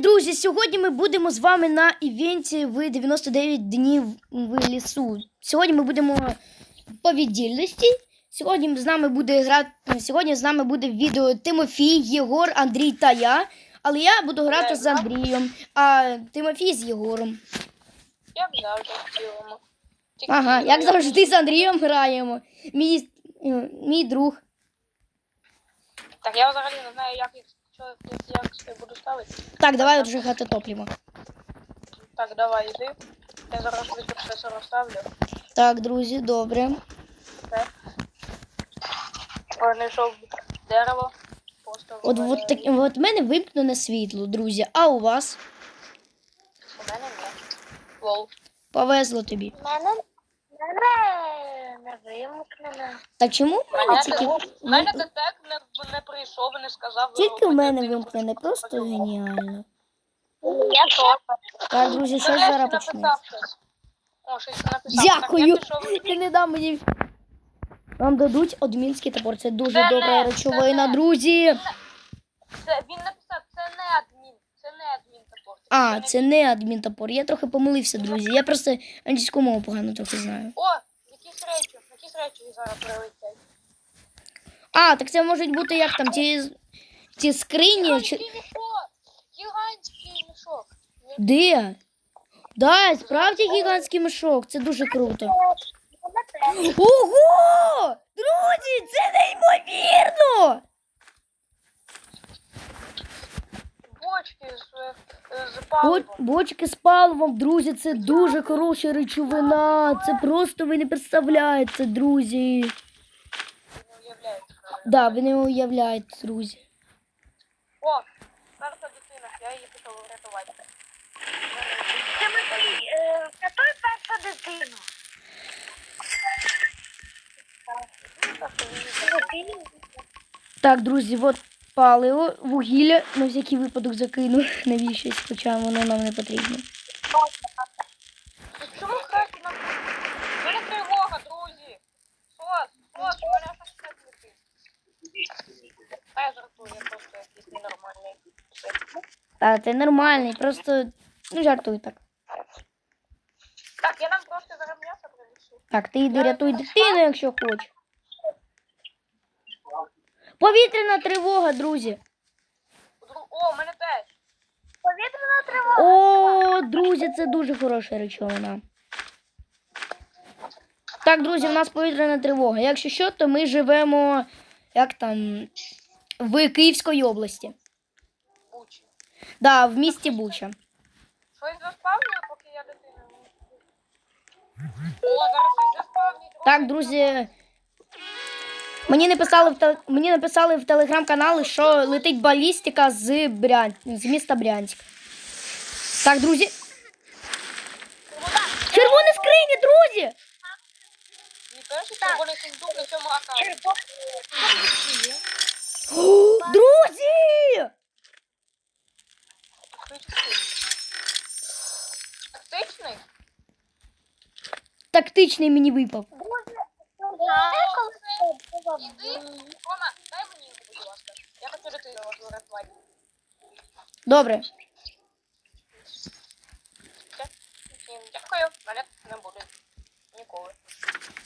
друзі! Сьогодні ми будемо з вами на івенті в 99 днів в лісу. Сьогодні ми будемо по віддільності. Сьогодні з нами буде грати. Сьогодні з нами буде відео Тимофій, Єгор, Андрій та я. Але я буду грати з Андрієм, а Тимофій з Єгором. Як завжди в Ага, як завжди з Андрієм граємо. Мій, мій друг. Так, я взагалі не знаю, як їх як я буду ставити. Так, давай вже грати топливо. Так, давай йди. Я зараз все розставлю. Так, друзі, добре. Все. Знайшов дерево. Поставив. От, от, так, от мене вимкнене світло, друзі. А у вас? У мене ні. Лол. Повезло тобі. мене, мене вимкнено. Чому в мене тільки, у мене детек не, не прийшов і не сказав. тільки в мене вимкнене? Просто геніально. Я теж. Так, друзі, щось зараз почнеться. Дякую. Ти не дам мені. Вам дадуть одмінський топор. Це дуже добра речовина, друзі. Це, він написав, це не адмін. Це не адмін топор. А, це не адмінтопор. Я трохи помилився, друзі. Я просто англійську мову погано трохи знаю. О, якісь речі, якісь зараз прилетять. А, так це можуть бути як там ті, ті скрині. Чи... Мішок! Гігантський мішок. Де? Да, справді гігантський мішок. Це дуже круто. Ого! Друзі, це неймовірно! Бочки з, з Бо- паливом. Бочки з паливом, друзі, це дуже хороша речовина. Це просто ви не представляєте, друзі. Не уявляєте. Да, ви не уявляєте, друзі. О, перша дитина, я її пішов врятувати. Тимофій, е, рятуй першу дитину. Так, друзі, от паливо, вугілля на всякий випадок закину навіщось, хоча воно нам не потрібно. Ну, Чому краще нам... Мене тривога, друзі. Сос, сос, у мене щось не летить. Я жартую, я просто якийсь ненормальний. Та це нормальний, просто ну жартуй так. Так, я нам просто зараз м'ясо принесу. Так, ти йди рятуй дитину, якщо хочеш. Повітряна тривога, друзі. О, у мене теж. повітряна тривога. О, друзі, це дуже хороша речовина. Так, друзі, в нас повітряна тривога. Якщо що, то ми живемо як там в Київській області. Бучі. Да, в місті Буча. Щось заспавнює, поки я дитина. О, зараз щось заспавнює. Так, друзі. Мені написали в тел- мені написали в телеграм-каналі, що летить балістика з Брян... з міста Брянськ. Так, друзі. Червоні скрині, друзі! О, друзі! Тактичний мені випав. Іди, Рома, дай мені будь ласка. Я хочу дитину можу врятувати. Добре. Дякую, мене не буде. Ніколи.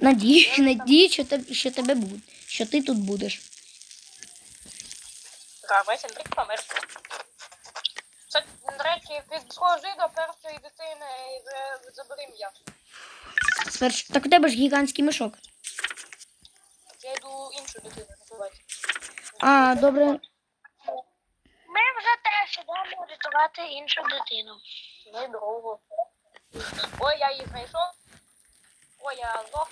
Надію, надію, що, тебе, що тебе буде, що ти тут будеш. Так, весь Андрій помер. Це, до речі, підсхожи до першої дитини і за- забери м'ясо. Спершу, так у тебе ж гігантський мішок. Я йду іншу дитину рятувати. А, добре. Ми вже теж йдемо рятувати іншу дитину. Ну і. Ой, я її знайшов. Ой, я здох.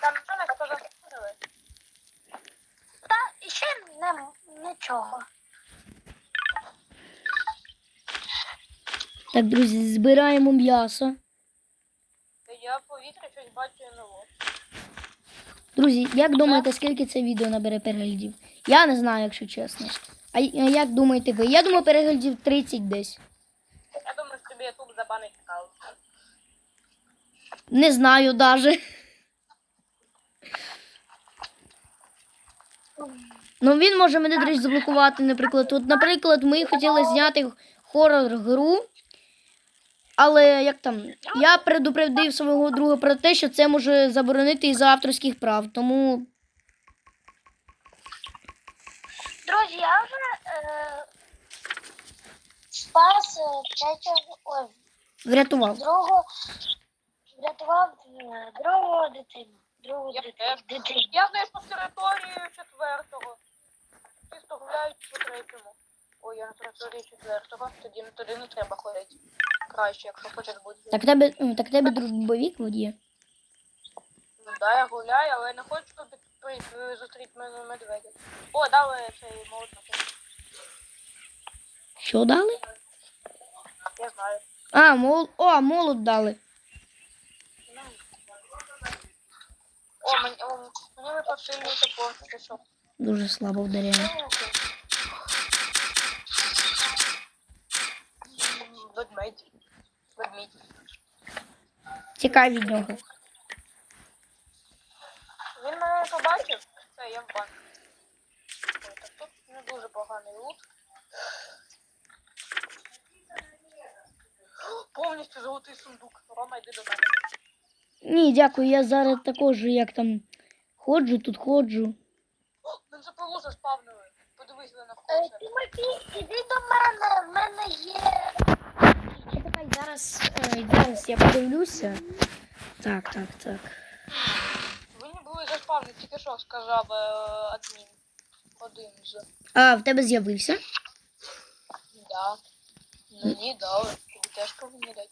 Там мене хто заходили. Та ще не, нічого. Так, друзі, збираємо м'ясо. Я в повітрі щось бачу нове. Друзі, як думаєте, скільки це відео набере переглядів? Я не знаю, якщо чесно. А як думаєте ви? Я думаю, переглядів 30 десь. Я думаю, що тобі ютуб забанить аккаунт. Не знаю даже. Ну він може мене, речі, заблокувати, наприклад. От, наприклад, ми хотіли зняти хорор-гру. Але як там, я предупредив свого друга про те, що це може заборонити із авторських прав. Тому Друзі, я вже е, спас е, третього, ой, врятував. другого, врятував е, другого дитину. Другу Я дит- теж. дитину. Я знайшов територію четвертого. Чисто гуляють по третьому. Ой, я на території четвертого. Тоді туди не треба ходити. Краще, якщо хочеш бути. Так тебе, так тебе дружбовік водіє. Ну да, я гуляю, але не хочу під- зустріти мене медведя. О, дали цей молот на те. Що дали? Я знаю. А, мол... О, молот дали. О, мені, о, мені випав сильний топор. Ти що? Дуже слабо вдаряє. М, Ведмедь. Ведмідь. Тікай від нього. Він мене побачив. Все, я в банк. Ой, так тут не дуже поганий лут. Повністю золотий сундук. Рома, йди до мене. Ні, дякую, я зараз також як там ходжу, тут ходжу. О, бензопилу заспавнили. Подивись, ви Е. Тимофій, іди до мене, в мене є. Чекай, зараз, е, зараз я подивлюся. Так, так, так. Ви не були заспавнені, тільки що сказав е, адмін. Один з. А, в тебе з'явився? Да. Мені дали. Тобі теж повинні дати.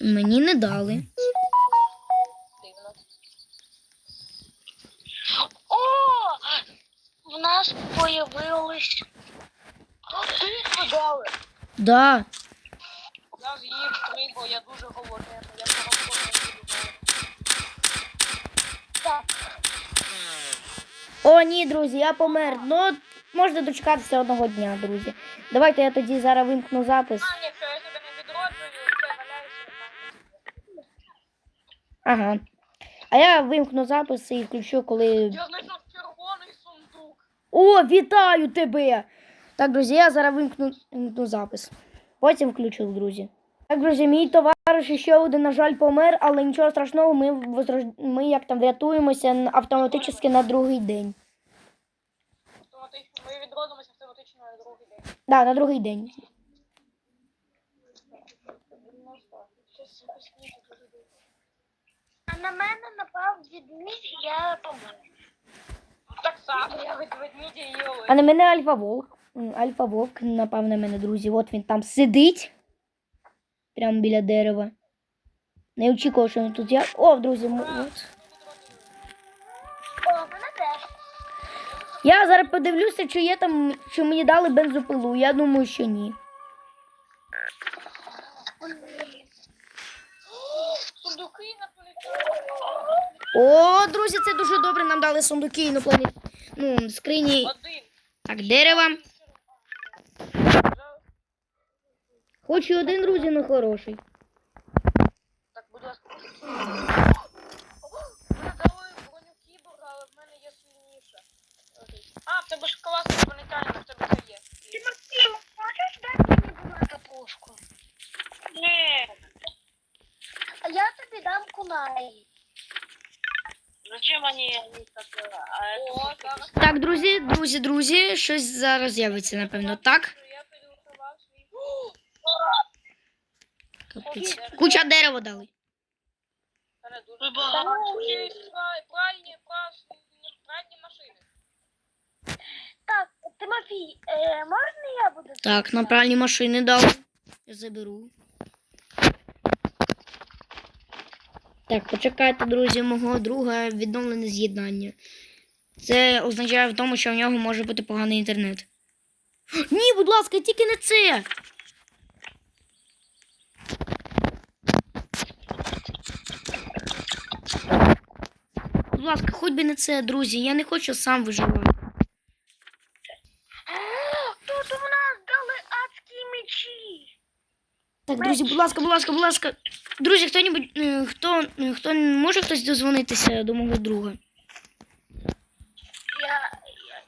Мені не дали. Дивно. О! В нас появилось. Ти. Да. Я з'їв три, бо я дуже голодний. Я не. Так. О, ні, друзі, я помер. Ну, можна дочекатися одного дня, друзі. Давайте я тоді зараз вимкну запис. А, якщо я тебе не відроджую, це валяюся. Ага. А я вимкну запис і включу, коли. Я знайшов. О, вітаю тебе! Так, друзі, я зараз вимкну, вимкну запис. Потім включу, друзі. Так, друзі, мій товариш ще один, на жаль, помер, але нічого страшного, ми, возрож- ми як там врятуємося автоматично на другий день. Ми відродимося автоматично на другий день. Да, на другий день. Ніж. А на мене напав відмідь, і я помер. Так само, я від ведмідя їли. А на мене Альфа Вовк. Альфа Вовк напав на мене, друзі. От він там сидить. Прямо біля дерева. Не очікував, що він тут я. О, друзі, от. Я зараз подивлюся, чи є там, чи мені дали бензопилу. Я думаю, що ні. О, друзі, це дуже добре. Нам дали сундуки інопланет. Ну, скрині. Один. Так, дерева. Хочу один, друзі, ну хороший. Так, будь ласка. Ви дали броню кіборга, але в мене є сильніша. А, в тебе ж класний інопланетянин, в тебе це є. Тимофій, можеш дати мені була пушку? Ні. А я тобі дам кунай. Зачем вони так? О, зараз. Так, друзі, друзі, друзі, щось зараз з'явиться, напевно, так? Я підготував свій. Капець. Куча дерева дали. Багато. Пральні, пральні, пральні машини. Так, Тимофій, е, можна я буду? Так, на пральні машини дали. Я заберу. Так, почекайте, друзі, мого друга відновлене з'єднання. Це означає в тому, що в нього може бути поганий інтернет. Ні, будь ласка, тільки не це. Будь ласка, хоч би не це, друзі. Я не хочу сам виживати. Тут у нас дали адські мечі. Так, друзі, будь ласка, будь ласка, будь ласка. Друзі, е, хто хто, хто може хтось дозвонитися до мого друга? Я я,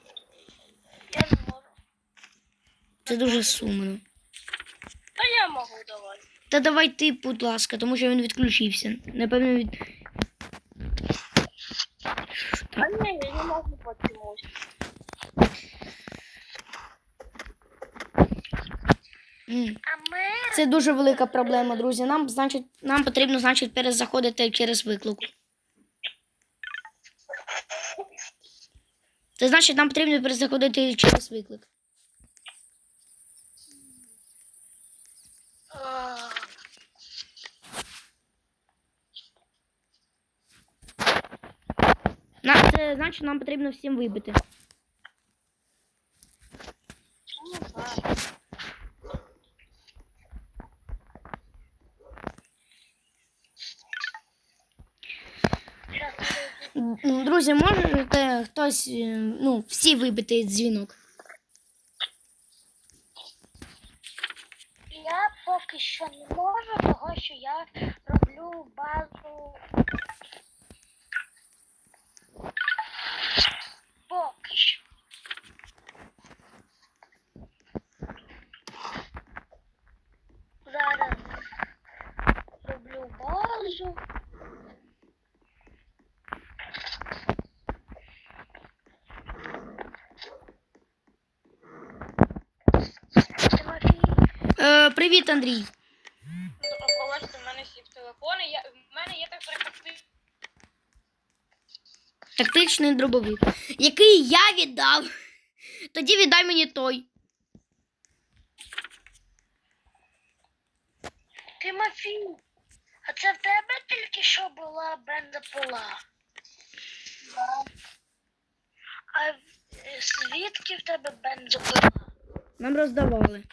я не можу. Це дуже сумно. Та я можу давай. Та давай ти, будь ласка, тому що він відключився. Напевно, від. А ні, я не можу почомусь. Mm. А це дуже велика проблема, друзі. Нам, значить, нам потрібно, значить, перезаходити через виклик. Це значить, нам потрібно перезаходити через виклик. А, На, це значить, нам потрібно всім вибити. не знаю. М, Друзі, можете хтось, е, ну, всі вибити дзвінок. Я поки що не можу, того що я роблю базу. Поки що. Зараз роблю базу. Тимофій, Е, привіт, Андрій. Ну, Пробачте, в мене сів телефон, я, в мене є так прикрити. Тактичний дробовик. Який я віддав. Тоді віддай мені той. Тимофій, а це в тебе тільки що була бензопила? А е, звідки в тебе бензопила? Нам роздавали.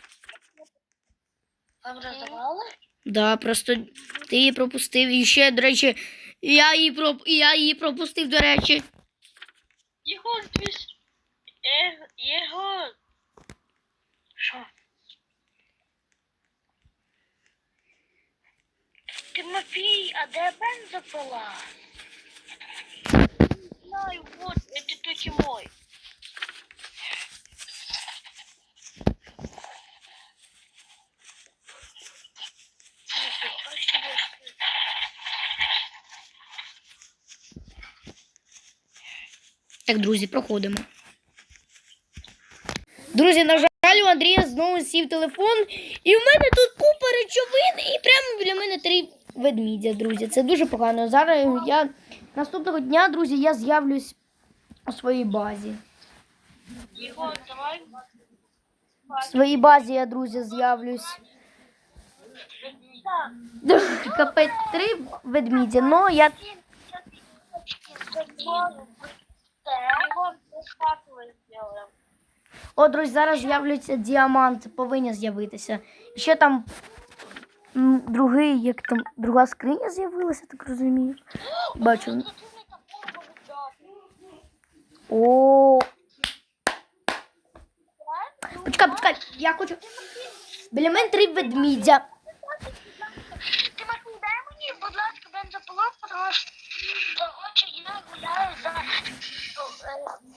Вам роздавали? Да, просто ти її пропустив. І ще, до речі, я її, проп... я її пропустив, до речі. Єгор, ти ж... Е, Єгор. Що? Тимофій, а де бензопила? Знаю, вот, это таки мой. Так, друзі, проходимо. Друзі, на жаль, у Андрія знову сів телефон, і в мене тут купа речовин, і прямо біля мене три ведмідя, друзі. Це дуже погано. Зараз я наступного дня, друзі, я з'явлюсь у своїй базі. В своїй базі я, друзі, з'явлюсь. Капець три ведмідя. Ну, я О, друзі, зараз з'являться діамант, повинні з'явитися. І ще там другий, як там, друга скриня з'явилася, так розумію. Бачу. О. Почекай, почекай, я хочу. Біля мене три ведмідя. Дай мені, будь ласка, бензопилу, тому що того, я гуляю за...